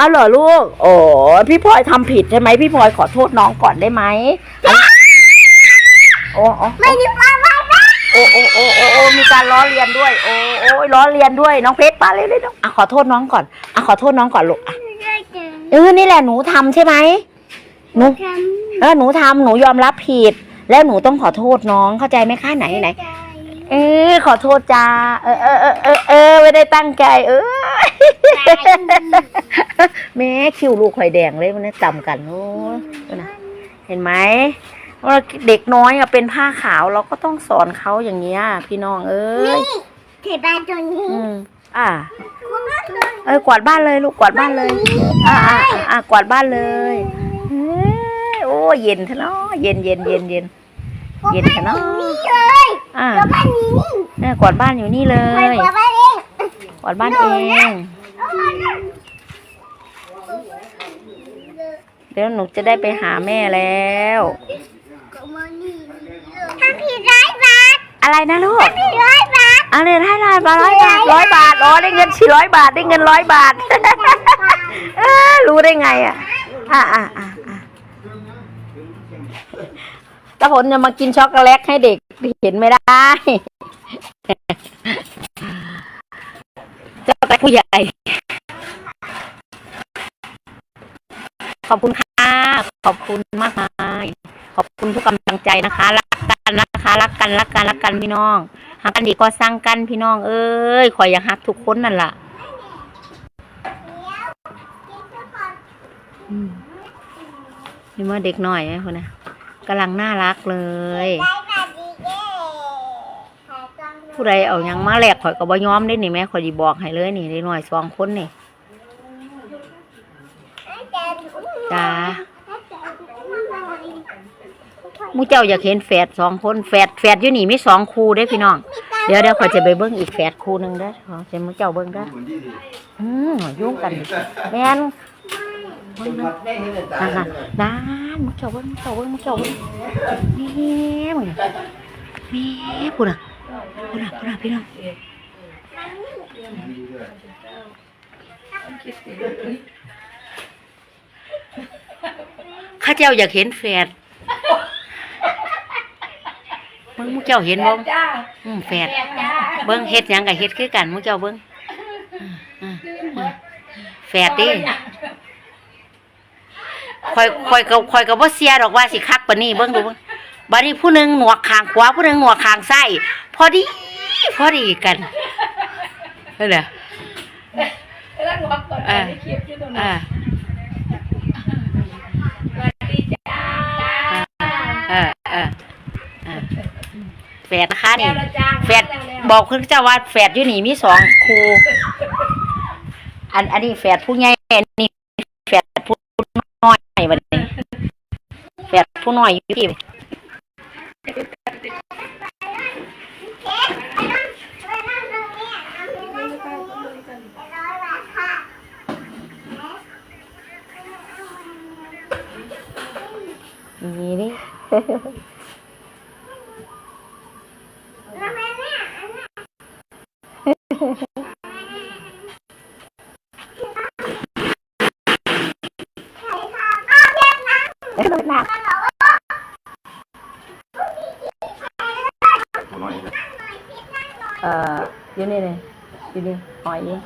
เอาเหรอลูก โอ้พี่พลอยทำผิดใช่ไหมพี่พลอยขอโทษน้องก่อนได้ไหมอันโอ้โอ้ไม่ได้มาบ้านบ้านโอ้โอ้โอ้โอ้โอ้มีการล้อเลียนด้วย โอ้โอ้ยล้อเลียนด้วย น้องเพชรปาเลยเลยน้องอะขอโทษน้องก่อนอะขอโทษน้องก่อนลูกอะเออนี่แหละหนูทำใช่ไหมหนูทเออหนูทำหนูยอมรับผิด แล้วหนูต้องขอโทษน้องเข้าใจไหมคะไหนไหนเออขอโทษจ้าเออเออเออเออเออไม่ได้ตั้งใจ เออ แม่คิวลูกข่อยแดงเลยมันน่ะต่ำกันโอ้ยนะเห็นไหมว่าเด็กน้อยอะเป็นผ้าขาวเราก็ต้องสอนเขาอย่างเงี้ยพี่น้องเอ้ยนี่ถือบ้านตัวนี้อืมอ่า เอ้ยกวาดบ้านเลยลูกกวาดบ้านเลย อ่าอ่าอ่ากวาดบ้านเลยเอ้ยโอ้เย็นทะเนาะเย็นเย็นเย็นเย็นเย็นกันเนอะนี่เลยอ่าตัวบ้านนี้เนี่ยกวาดบ้านอยู่นี่เลไปยตัวบ้านเองก วาดบ้านเอง เดี๋ยวหนูจะได้ไปหาแม่แล้วทำผิดร้อยบาท อะไรนะลูกผิดร้อยบาทอะไรให้ลายบาร้อยบาทร้อยบาทอ๋อได้เงินสี่ร้อยบาทได้เงินร้อยบาทเออรู้ได้ไงอะอ่าอ่าอ่าอ่าตาผลจะมากินช็อกโกแลตให้เด็กเห็นไม่ได้ช็อกโกแลต ผู้ใหญ่ ขอบคุณค่ะ ขอบคุณมากมายขอบคุณทุกกำลังใจนะคะ รักกันนะคะรักกันรักกันรักกันพี่น้องหักกันดีก็สร้างกันพี่น้อง เอ้ยขอยอยากหักทุกคนนั่นล่ะนี่ว่าเด็กหน่อยไอ้คนนะกำลังน่ารักเลย ร้อยบาทดีเย้ ผู้ใดเอาหยังมาแลกข่อยก็บ่ยอมได้นี่แม่ข่อยสิบอกให้เลยนี่เด็กหน่อยสองคนนี่จ้าหมูเจ้าอยากเห็นแฝดสองคนแฝดแฝดอยู่นี่มีสองคู่เด้อพี่น้อง เดี๋ยวเดี๋ยวข่อยจะไปเบิ้งอีกแฝดคู่หนึ่งเด้อขอจะหมูเจ้าเบิ้งเด้ออืมยุ่งกันดิแม่นเบิ่งเด้อนั่นน่ะนั่นหมูเจ้าเบิ้งหมูเจ้าเบิ้งหมูเจ้าเบิ้งแม่มึงแม่พูดอะ พูดอะพูดอะพี่น้องข้าเจ้าอยากเห็นแฝดมึงหมูเจ้าเห็นบ่อืมแฝดเบิ้งเฮ็ดหยังกับเฮ็ดคือกันมึงเจ้าเบิ้งแฝดดิคอยคอยกับคอยกับว่าเสียดอกว่าสิคักปานนี้เบิ้งดูเบิ้งบัดนี้ผู้หนึ่งหนวกข้างขวาผู้หนึ่งหนวกข้างซ้าย อดี พอดีกันนั่นแหละแล้วหนูกดอ่าในคลิปที่ตรงนั้นสวัสดีจ้าเออเออเออแฝดนะคะนี่แฝดบอกคุณเจ้าว่าแฝดอยู่นี่มีสองครูอันอันนี้แฝดผู้ใหญ่นนี้แฝดผู้น้อยวันนี้แฝดผู้น้อยอยู่ที่ นี่นี่หนักเอ่ออยู่